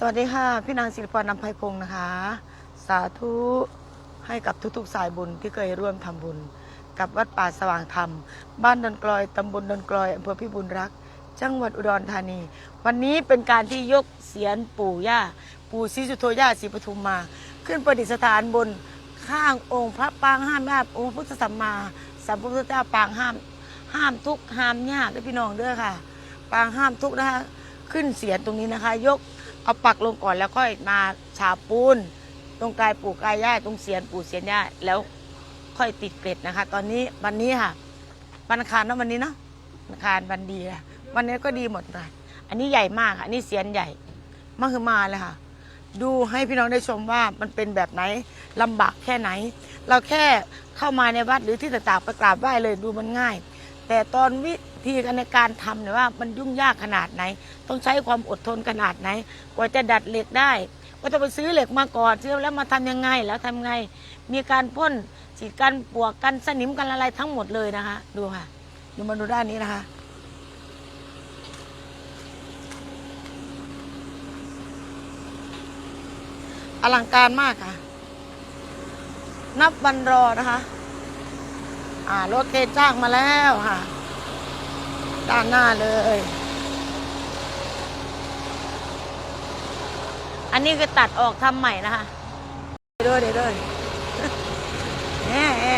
สวัสดีค่ะ พี่นางศิริพรนำไพพงศ์นะคะ สาธุให้กับทุกๆสายบุญที่เคยร่วมทำบุญ กับวัดป่าสว่างธรรม บ้านดอนกลอยตำบลดอนกลอยอำเภอพิบูลรักษ์จังหวัดอุดรธานี วันนี้เป็นการที่ยกเสียนปู่ย่า ปู่ศรีสุโธย่าศรีปทุมมา ขึ้นประดิษฐานบนข้างองค์พระปางห้ามญาติองค์พุทธสัมมาสัมพุทธเจ้าปางห้ามห้ามทุกห้ามยากด้วยพี่น้องด้อค่ะ ปางห้ามทุกนะคะขึ้นเสียนตรงนี้นะคะ ยก เอาปักลงก่อนแล้วค่อยมาฉาบปูน ตรงกายปู่กายย่าตรงเสียนปู่เสียนย่าแล้วค่อยติดเกล็ดนะคะ ตอนนี้วันนี้ค่ะวันคารเนาะวันนี้เนาะวันคารวันดีค่ะวันนี้ก็ดีหมดเลยอันนี้ใหญ่มากค่ะอันนี้เสียนใหญ่มากคือมาเลยค่ะ ดูให้พี่น้องได้ชมว่ามันเป็นแบบไหนลำบากแค่ไหน เราแค่เข้ามาในวัดหรือที่ต่างๆไปกราบไหว้เลยดูมันง่าย แต่ตอนวิ ธีในการทำเนี่ยว่ามันยุ่งยากขนาดไหน ต้องใช้ความอดทนขนาดไหน กว่าจะดัดเหล็กได้ ก็ต้องไปซื้อเหล็กมาก่อนซื้อแล้วมาทำยังไงแล้วทำไง มีการพ่นฉีดกันปวกกันสนิมกันอะไรทั้งหมดเลยนะคะ ดูค่ะดูมาดูด้านนี้นะคะอลังการมากค่ะ นับวันรอนะคะ อ่ารถเกณฑ์จ้างมาแล้วค่ะ ด้านหน้าเลย อันนี้คือตัดออกทำใหม่นะคะเดี๋ยวด้วยเดี๋ยวด้วยแหม่แหม่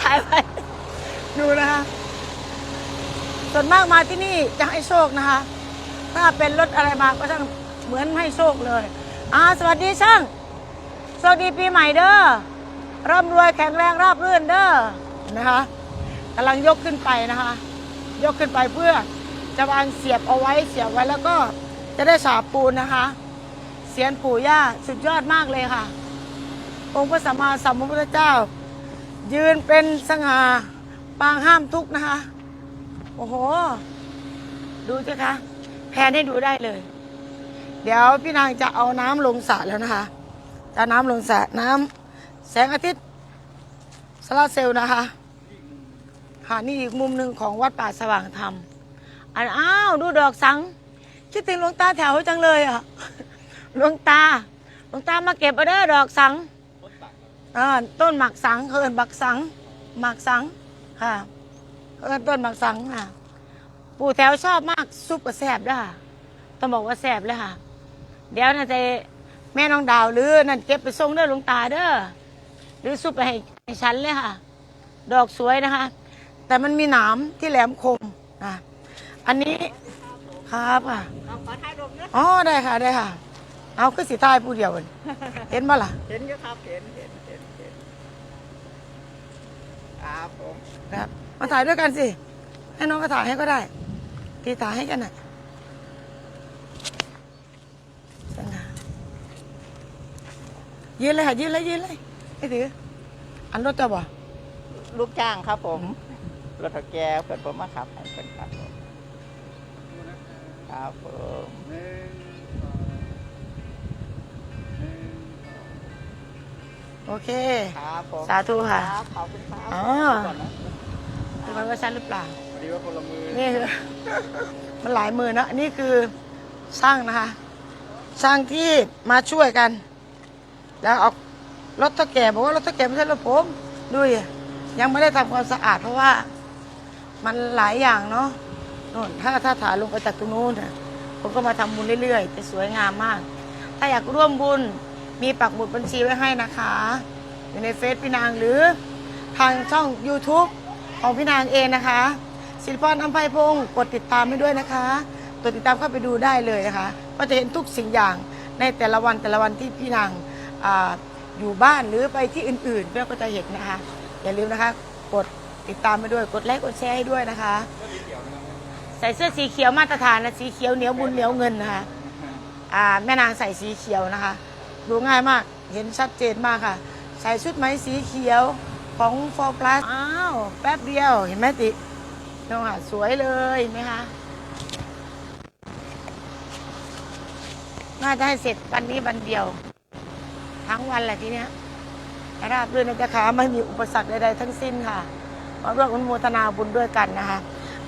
ถ่ายไปดูนะคะ ส่วนมากมาที่นี่จะให้โชคนะคะ ถ้าเป็นรถอะไรมาก็ช่างเหมือนให้โชคเลยอ่าสวัสดีช่าง สวัสดีปีใหม่เด้อร่ำรวยแข็งแรงราบรื่นเด้อ นะคะกำลังยกขึ้นไปนะคะ ยกขึ้นไปเพื่อจะวางเสียบเอาไว้เสียบไว้แล้วก็จะได้ฉาบปูนนะคะ เสียนปู่ย่าสุดยอดมากเลยค่ะ องค์พระสัมมาสัมพุทธเจ้า ยืนเป็นสง่าปางห้ามทุกข์นะคะ โอ้โห ดูสิคะแพนให้ดูได้เลย เดี๋ยวพี่นางจะเอาน้ำลงสระแล้วนะคะ จะเอาน้ำลงสระน้ำแสงอาทิตย์ โซลาเซลนะคะ ค่ะนี่อีกมุมหนึ่งของวัดป่าสว่างธรรมอันอ้าวดูดอกสัง คิดถึงหลวงตาแถวจังเลยอะหลวงตาหลวงตามาเก็บเอาเด้อดอกสังอ่าต้นหมักสังเขาเอินบักสังหมักสังค่ะเขาเอินต้นหมักสังค่ะปู่แถวชอบมากซุปกับแซบด้วยค่ะต้องบอกว่าแซบเลยค่ะ เดี๋ยวน่าจะแม่น้องดาวหรือนั่นเก็บไปส่งเด้อหลวงตาเด้อหรือซุปไปให้ ให้ฉันเลยค่ะ ดอกสวยนะคะ แต่มันมีหนามที่แหลมคมนะอันนี้ครับค่ะเอาขอถ่ายรูปนะอ๋อได้ค่ะได้ค่ะ เอาคือสีทายผู้เดียวกันเห็นบ่ล่ะ เห็นอยู่ครับเห็นเห็นเห็นเห็นครับผมครับมาถ่ายด้วยกันสิ ให้น้องก็ถ่ายให้ก็ได้ทีถ่ายให้กันน่ะสง่ายืนเลยค่ะยืนเลยยืนเลยไม่ถือ อันรถจะบ่ลูกจ้างครับผม รถถักแกเปิดผมมาขับให้เปิดครับผมครับผมโอเค ครับผมสาธุค่ะรับขอบคุณครับอ๋อ ก่อนนะดูกันว่าชันหรือเปล่า พอดีว่าคนละมือนี่คือ มันหลายมือนะอันนี่คือช่างนะคะช่างที่มาช่วยกัน แล้วเอา รถเท่าแก่บอกว่ารถเท่าแก่ไม่ใช่รถผมดูดิยังไม่ได้ทำความสะอาดเพราะว่า มันหลายอย่างเนาะนู่นถ้าถ้าถ่ายลงไปจากตรงนู้นนะผมก็มาทำบุญเรื่อยๆจะสวยงามมาก ถ้าอยากร่วมบุญมีปักหมุดบัญชีไว้ให้นะคะ อยู่ในเฟซพี่นางหรือทางช่อง YouTube ของพี่นางเองนะคะศิลปอนอัมภัยพงศ์กดติดตามให้ด้วยนะคะกดติดตามเข้าไปดูได้เลยนะคะ ก็จะเห็นทุกสิ่งอย่างในแต่ละวันแต่ละวันที่พี่นาง อาอยู่บ้านหรือไปที่อื่นๆเพื่อก็จะเห็นนะคะ อย่าลืมนะคะ กดติดตามไปด้วยกดไลค์กดแชร์ให้ด้วยนะคะ ใส่เสื้อสีเขียวมาตรฐานนะสีเขียวเหนียวบุญเหนียวเงินนะคะอ่าแม่นางใส่สีเขียวนะคะ ดูง่ายมากเห็นชัดเจนมากค่ะ ใส่ชุดไหมสีเขียวของฟอร์พลัสอ้าวแป๊บเดียวเห็นไหมติน้องค่ะสวยเลยเห็นไหมคะน่าจะให้เสร็จวันนี้วันเดียว ทั้งวันแหละทีเนี้ยราบรื่นนะจ๊ะขาไม่มีอุปสรรคใดๆทั้งสิ้นค่ะมาร่วมอนุโมทนาบุญด้วยกันนะคะ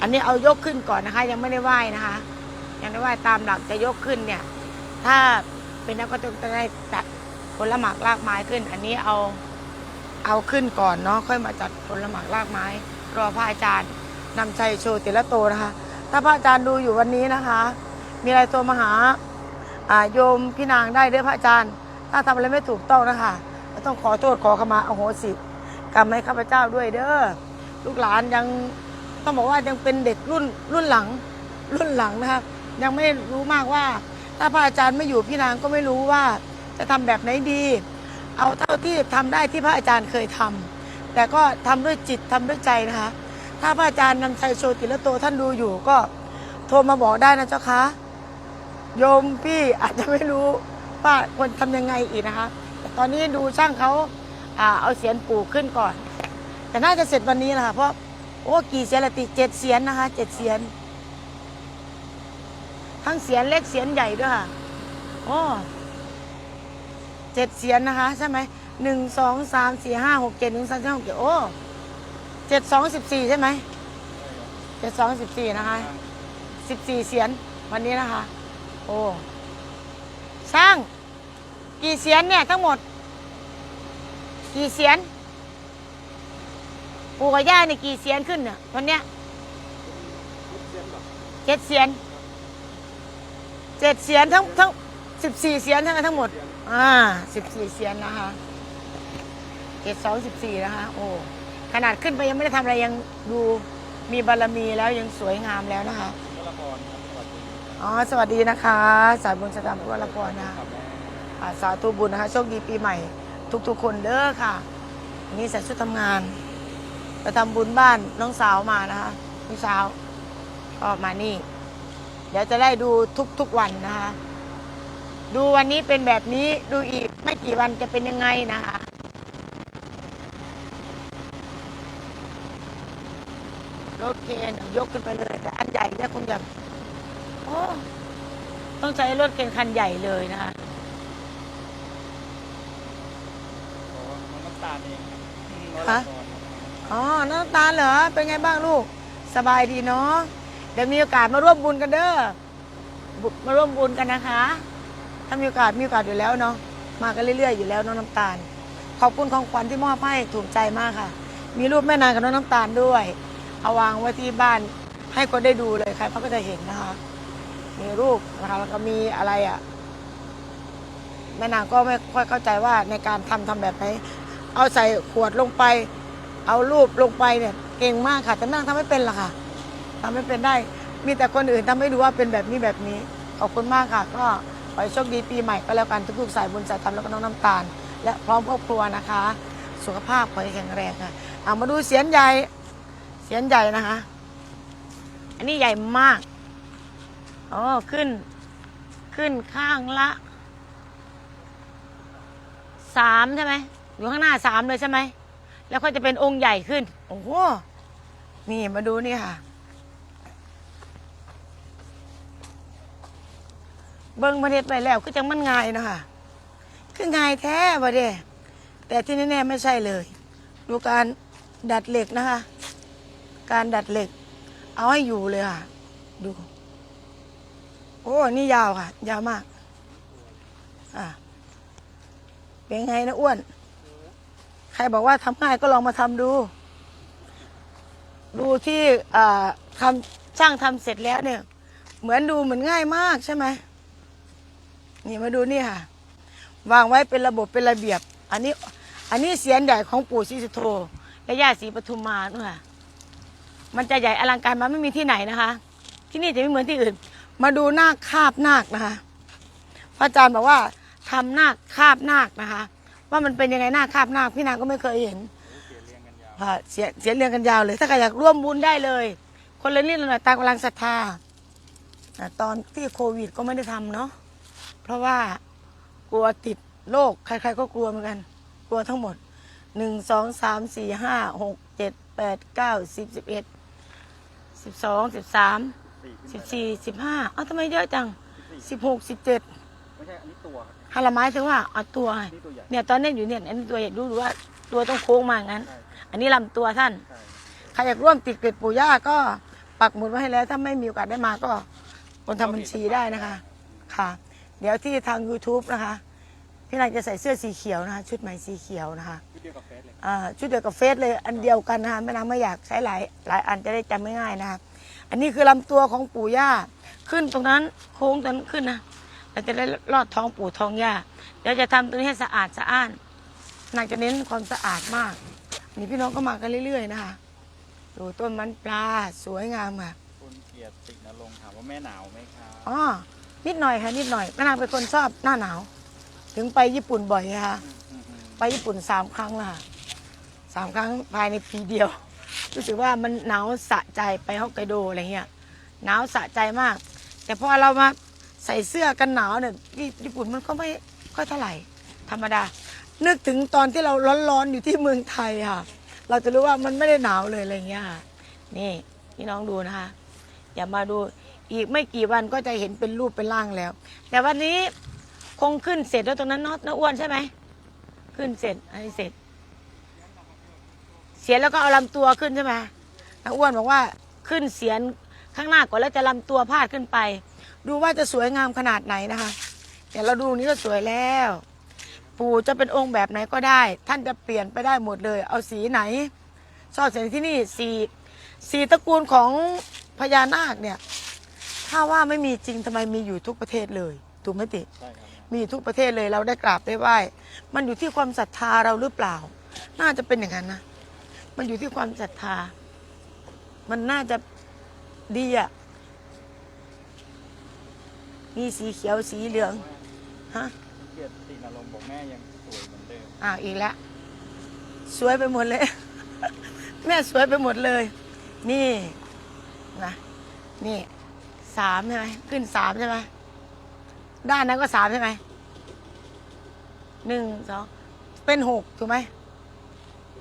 อันนี้เอายกขึ้นก่อนนะคะ ยังไม่ได้ไหว้นะคะย่างได้ว่าตามหลักจะยกขึ้นเนี่ย ถ้าเป็นนักก็ต้องได้จัดผลหมากรากไม้ขึ้น อันนี้เอาเอาขึ้นก่อนเนาะค่อยมาจัดผลหมากรากไม้ รอพระอาจารย์นำชัยโชติละโตนะคะ ถ้าพระอาจารย์ดูอยู่วันนี้นะคะ มีอะไรโทรมาหาอ่าโยมพี่นางได้เด้อพระอาจารย์ ถ้าทำอะไรไม่ถูกต้องนะคะก็ต้องขอโทษขอขมาอโหสิกรรมให้ข้าพเจ้าด้วยเด้อลูกหลานยังต้องบอกว่ายังเป็นเด็กรุ่นรุ่นหลังรุ่นหลังนะคะยังไม่รู้มากว่า ถ้าพระอาจารย์ไม่อยู่พี่นางก็ไม่รู้ว่า จะทำแบบไหนดี เอาเท่าที่ทำได้ที่พระอาจารย์เคยทำแต่ก็ทำด้วยจิตทำด้วยใจนะคะ ถ้าพระอาจารย์นำชัยโชติละโตท่านดูอยู่ก็โทรมาบอกได้นะเจ้าคะโยมพี่อาจจะไม่รู้ ว่าควรทำยังไงอีกนะคะ ตอนนี้ดูช่างเขาอาเอาเสียนปู่ขึ้นก่อน แต่น่าจะเสร็จวันนี้แหละค่ะเพราะโอ้กี่เสียนละติเจ็ดเสียนนะคะเจ็ดเสียน ทั้งเสียนเล็กเสียนใหญ่ด้วยค่ะโอ้เจ็ดเสียนนะคะใช่ไหมหนึ่งสองสามสี่ห้าหกเจ็ดหนึ่งสองสามสี่ห้าหกเจ็ดโอ้เจ็ดสองสิบสี่ใช่ไหมเจ็ดสองสิบสี่นะคะสิบสี่เสียนวันนี้นะคะ โอ้ ช่าง กี่เสียนเนี่ยทั้งหมด กี่เสียนปู่กับย่าเนี่ยกี่เสียนขึ้นเนี่ยวันเนี้ยเจ็ดเสียนเจ็ดเสียนทั้งทั้งสิบสี่เสียนทั้งทั้งหมด อ่าสิบสี่เสียนนะคะเจ็ดสองสิบสี่นะคะ โอ้ขนาดขึ้นไปยังไม่ได้ทำอะไรยังดูมีบารมีแล้วยังสวยงามแล้วนะคะ อ๋อ สวัสดีนะคะ สายบุญสตามพุทธพรนะคะอาสาธุบุญนะคะ โชคดีปีใหม่ ทุกๆ คนเด้อค่ะนนี้ใส่ชุดทำงานไปทำบุญบ้านน้องสาวมานะคะพี่สาวก็มานี่ เดี๋ยวจะได้ดูทุกๆวันนะคะ ดูวันนี้เป็นแบบนี้ ดูอีกไม่กี่วันจะเป็นยังไงนะคะรถเคนยกขึ้นไปเลยแต่อันใหญ่เนี่ยคงจะโอ้ ต้องใช้รถเคนคันใหญ่เลยนะคะน้ำตาลเองฮะอ๋อน้ำตาลเหรอ เป็นไงบ้างลูก สบายดีเนาะ เดี๋ยวมีโอกาสมาร่วมบุญกันเด้อบุมาร่วมบุญกันนะคะ ถ้ามีโอกาสมีโอกาสอยู่แล้วเนาะ มากันเรื่อยๆอยู่แล้วน้องน้ำตาล ขอบคุณของขวัญที่มอบให้ถูกใจมากค่ะ มีรูปแม่นางกับน้องน้ำตาลด้วย เอาวางไว้ที่บ้านให้คนได้ดูเลยใครเขาก็จะเห็นนะคะ มีรูปนะคะแล้วก็มีอะไรอะแม่นางก็ไม่ค่อยเข้าใจว่าในการทำทำแบบไหนเอาใส่ขวดลงไป เอารูปลงไปเนี่ย เก่งมากค่ะแต่นางทำไม่เป็นหรอกค่ะทำไม่เป็นได้ มีแต่คนอื่นทำให้ดูว่าเป็นแบบนี้แบบนี้ขอบคุณมากค่ะ ก็ขอให้โชคดีปีใหม่ก็แล้วกันทุกๆสายบุญสายธรรมแล้วก็น้องน้ำตาล และพร้อมครอบครัวนะคะ สุขภาพขอให้แข็งแรงค่ะเอามาดูเสียนใหญ่เสียนใหญ่นะคะ อันนี้ใหญ่มาก อ๋อ ขึ้น ขึ้นข้างละสามใช่ไหม อยู่ข้างหน้าสามเลยใช่ไหม แล้วก็จะเป็นองค์ใหญ่ขึ้น โอ้โห นี่มาดูนี่ค่ะ เบิ้งประเทศไปแล้วก็จังมันง่ายเนาะค่ะ คือง่ายแท้บ่เด้แต่ที่แน่ๆไม่ใช่เลย ดูการดัดเหล็กนะคะ การดัดเหล็ก เอาให้อยู่เลยค่ะ ดู โอ้นี่ยาวค่ะ ยาวมาก อะเป็นไงนะอ้วน ใครบอกว่าทำง่ายก็ลองมาทำดู ดูที่อ่าทำช่างทำเสร็จแล้วเนี่ย เหมือนดูเหมือนง่ายมากใช่ไหมนี่มาดูนี่ค่ะ วางไว้เป็นระบบเป็นระเบียบ อันนี้ อันนี้เสียนใหญ่ของปู่ศรีสุโธและย่าศรีปทุมมาด้วยค่ะมันจะใหญ่อลังการมันไม่มีที่ไหนนะคะ ที่นี่จะไม่เหมือนที่อื่น มาดูนาคคาบนาคนะคะพระอาจารย์บอกว่าทำนาคคาบนาคนะคะ ว่ามันเป็นยังไงนาคคาบนาคพี่นางก็ไม่เคยเห็นเสียเสียเรียงกันยาวเลย ถ้าใครอยากร่วมบุญได้เลย คนละนิดละหน่อยตามกำลังศรัทธาตอนที่โควิดก็ไม่ได้ทำเนาะเพราะว่ากลัวติดโรคใคร ๆ ก็กลัวเหมือนกัน กลัวทั้งหมดหนึ่งสองสามสี่ห้าหกเจ็ดแปดเก้าสิบสิบเอ็ดสิบสองสิบสาม สิบสี่สิบห้าเอ้าทำไมเยอะจังสิบหกสิบเจ็ดไม่ใช่อันนี้ตัวครับฮาละไม้ถึงว่าเอาตัวไงนี่ตัวใหญ่เนี่ยตอนนี้อยู่เนี่ยอันนี้ตัวใหญ่ดูดูว่าตัวต้องโค้งมางั้นใช่อันนี้ลำตัวท่านใช่ใครอยากร่วมติดเกล็ดปู่ย่าก็ปักหมุดไว้ให้แล้ว ถ้าไม่มีโอกาสได้มาก็คนทำบัญชีได้นะคะ ค่ะ เดี๋ยวที่ทาง YouTube นะคะ พี่นางจะใส่เสื้อสีเขียวนะคะ ชุดใหม่สีเขียวนะคะชุดเดียวกับเฟสเลย อ่าชุดเดียวกับเฟซเลยอันเดียวกันนะคะแม่นางไม่อยากใช้หลายหลายอันจะได้จำไม่ง่ายนะคะ อันนี้คือลำตัวของปู่ย่า ขึ้นตรงนั้นโค้งตรงนั้นขึ้นนะเราจะได้ลอดท้องปู่ท้องย่าเดี๋ยวจะทำตรงนี้ให้สะอาดสะอ้านนางจะเน้นความสะอาดมาก นี่พี่น้องก็มากันเรื่อยๆนะคะดูต้นมันปลาสวยงามค่ะคุณเกียรตินรงค์ถามว่าแม่หนาวไหมครับอ๋อนิดหน่อยค่ะนิดหน่อยแม่นางเป็นคนชอบหน้าหนาว ถึงไปญี่ปุ่นบ่อยค่ะอืมอืมไปญี่ปุ่นสามครั้งและค่ะสามครั้งภายในปีเดียว รู้สึกว่ามันหนาวสะใจไปฮอกไกโดอะไรเงี้ยหนาวสะใจมาก แต่พอเรามาใส่เสื้อกันหนาวเนี่ยญี่ปุ่นมันก็ไม่ค่อยเท่าไหร่ ธรรมดา นึกถึงตอนที่เราร้อนๆอยู่ที่เมืองไทยค่ะ เราจะรู้ว่ามันไม่ได้หนาวเลยอะไรเงี้ยค่ะนี่พี่น้องดูนะคะอย่ามาดูอีกไม่กี่วันก็จะเห็นเป็นรูปเป็นร่างแล้ว แต่วันนี้คงขึ้นเสร็จแล้วตรงนั้นเนาะน้าอ้วนใช่ไหมขึ้นเสร็จให้เสร็จ เสียนแล้วก็เอาลำตัวขึ้นใช่ไหมน้าอ้วนบอกว่าขึ้นเสียนข้างหน้าก่อนแล้วจะลำตัวพาดขึ้นไป ดูว่าจะสวยงามขนาดไหนนะคะเดี๋ยวเราดูนี้ก็สวยแล้ว ปู่จะเป็นองค์แบบไหนก็ได้ ท่านจะเปลี่ยนไปได้หมดเลย เอาสีไหนชอบสีที่นี่สีสีตระกูลของพญานาคเนี่ย ถ้าว่าไม่มีจริงทำไมมีอยู่ทุกประเทศเลยถูกไหมติใช่ครับมีทุกประเทศเลยเราได้กราบได้ไหว้ มันอยู่ที่ความศรัทธาเราหรือเปล่า น่าจะเป็นอย่างนั้นนะ มันอยู่ที่ความศรัทธา มันน่าจะดีอะมีสีเขียวสีเหลืองฮะคุณเกียรตินรงค์บอกแม่ยังสวยเหมือนเดิมอ่าอีกแล้วสวยไปหมดเลย แม่สวยไปหมดเลย นี่นะนี่สามใช่ไหมขึ้นสามใช่ไหมด้านนั้นก็สามใช่ไหมหนึ่งสองเป็นหกถูกไหม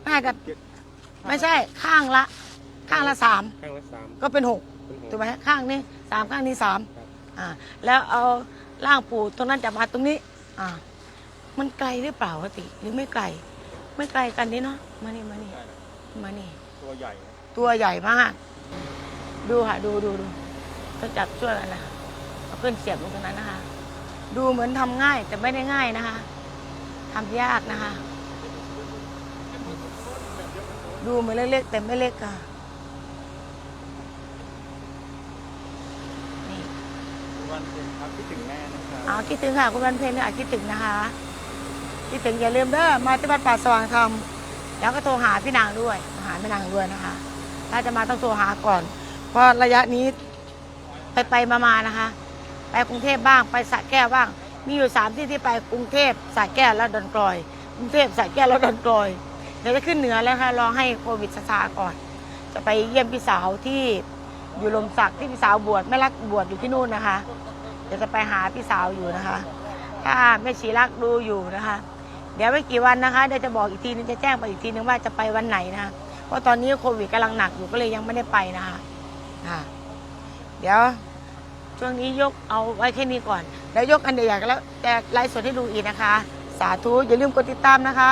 น่าจะ ไม่ใช่ข้างละข้างละสามข้างละสามก็เป็นหกเป็นหก ถูกไหมข้างนี้สามข้างนี้สามครับ อ่าแล้วเอาร่างปู่ตรงนั้นจะมาตรงนี้ อ่า มันไกลหรือเปล่าวะติ หรือไม่ไกล ไม่ไกลกันนี่เนาะมานี่มานี่ใช่ครับมานี่ ตัวใหญ่นะตัวใหญ่มาก ดูค่ะ ดูดูดูต้องจับช่วยกันนะเอาขึ้นเสียบลงตรงนั้นนะคะ ดูเหมือนทำง่ายแต่ไม่ได้ง่ายนะคะทำยากนะคะ ดูเหมือนเล็กๆแต่ไม่เล็กค่ะนี่คุณวันเป็นครับคิดถึงแม่นะครับเอาคิดถึงค่ะคุณวันเพ็ญเนี่ยอาจคิดถึงนะคะคิดถึงอย่าลืมเด้อมาที่วัดป่าสว่างธรรมแล้วก็โทรหาพี่นางด้วยหาพี่นางด้วยนะคะ ถ้าจะมาต้องโทรหาก่อน เพราะระยะนี้ไปไปมามานะคะ ไปกรุงเทพบ้างไปสระแก้วบ้าง มีอยู่สามที่ที่ไปกรุงเทพสระแก้วแล้วดอนกลอยกรุงเทพสระแก้วแล้วดอนกลอย เดี๋ยวจะขึ้นเหนือแล้วค่ะรอให้โควิดซาซาก่อน จะไปเยี่ยมพี่สาวที่อยู่ลมสักที่พี่สาวบวชแม่รักบวชอยู่ที่นู่นนะคะ เดี๋ยวจะไปหาพี่สาวอยู่นะคะ ถ้าแม่ชีรักดูอยู่นะคะ เดี๋ยวไม่กี่วันนะคะเดี๋ยวจะบอกอีกทีนึงจะแจ้งไปอีกทีนึงว่าจะไปวันไหนนะคะเพราะตอนนี้โควิดกำลังหนักอยู่ก็เลยยังไม่ได้ไปนะคะค่ะเดี๋ยวช่วงนี้ยกเอาไว้แค่นี้ก่อนเดี๋ยวยกอันใหญ่ๆแล้วแต่ไลฟ์สดให้ดูอีกนะคะ สาธุอย่าลืมกดติดตามนะคะ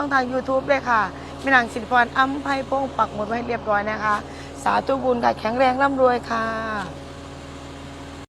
ช่องทาง YouTube ด้วยค่ะมีหนังสิริพรอัมไพพงปักหมุดไว้ให้เรียบร้อยนะคะ สาธุบุญค่ะแข็งแรงร่ำรวยค่ะ